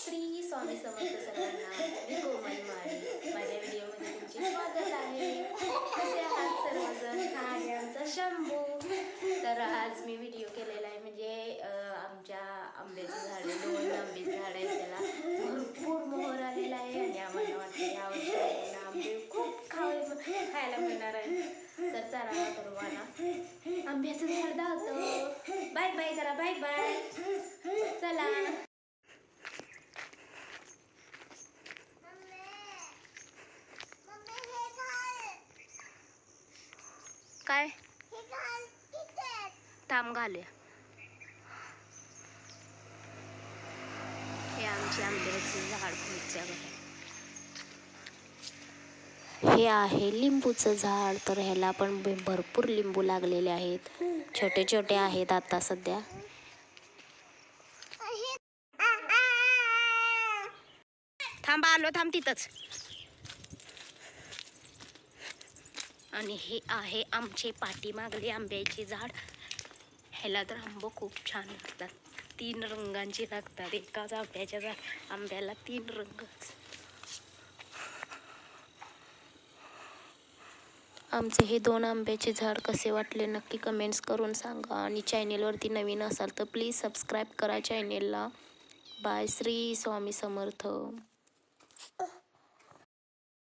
श्री स्वामी समर्थ सर्वांना मी कोमल माळी. माझ्या व्हिडिओमध्ये तुमचे स्वागत आहे. कसे आहात सर्वजण? हा आहे आमचा शंभू. तर आज मी व्हिडिओ केलेला आहे म्हणजे आमच्या आंब्याचं झाड आहे. दोन आंबेचं झाड आहे त्याला. भरपूर मोहर आलेला आहे आणि आम्हाला वाटतं या वर्षी आंबे खूप खावे खायला मिळणार आहे तर चला सर्वांना आंब्याचं झाड दाखवतो बाय बाय करा बाय बाय चला काय? थांब घालूया. हे आमचे आंब्याचे झाड घरात. हे आहे लिंबूचं झाड तर ह्याला पण भरपूर लिंबू लागलेले आहेत. छोटे छोटे आहेत आता सध्या. थांब आलो थांब तिथंच. आणि हे आहे आमचे पाठीमागले आंब्याचे झाड. ह्याला तर आंबं खूप छान लागतात. तीन रंगांचे लागतात. एकाच आंब्याच्या झाड आंब्याला तीन रंग. आमचे हे दोन आंब्याचे झाड कसे वाटले नक्की कमेंट्स करून सांगा. आणि चॅनेलवरती नवीन असाल तर प्लीज सबस्क्राईब करा चॅनेलला बाय श्री स्वामी समर्थ.